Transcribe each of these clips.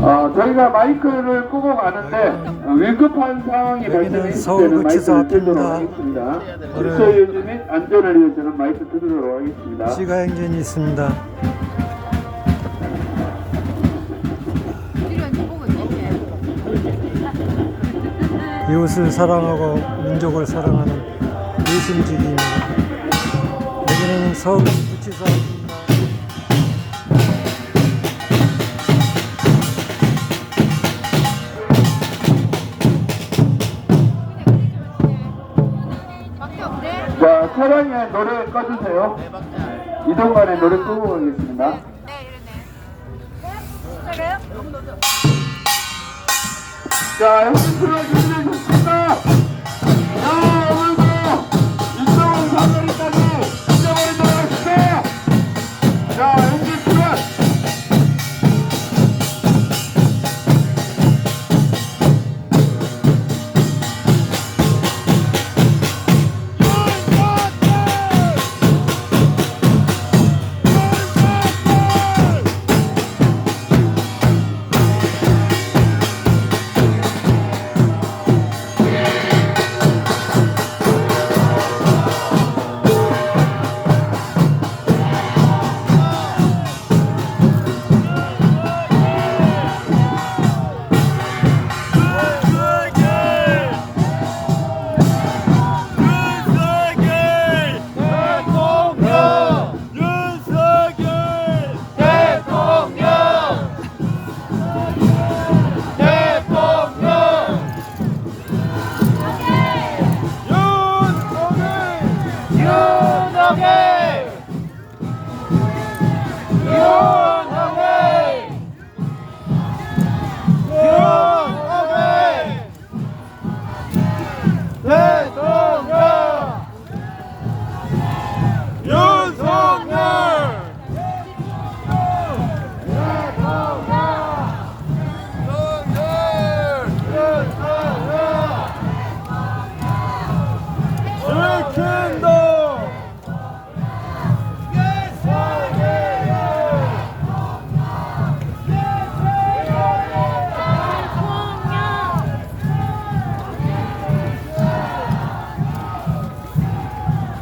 어, 저희가 마이크를 끄고 가는데 어, 위급한 상황이 여기는 발생했을 서울 때는 마이크를 끄도록. 하겠습니다. 질서 유지 및 안전을 위해서는 마이크 끄도록 하겠습니다. 시가 행진이 있습니다. 이웃을 사랑하고 민족을 사랑하는 의심지기입니다. 여기는 서울 구치소 자, 차량에 노래 꺼주세요. 이동간에 노래 끄고 가겠습니다. 자, 형님 좋습니다.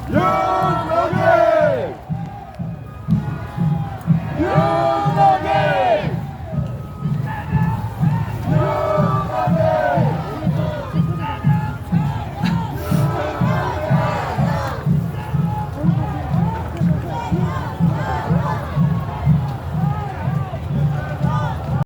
Yeah!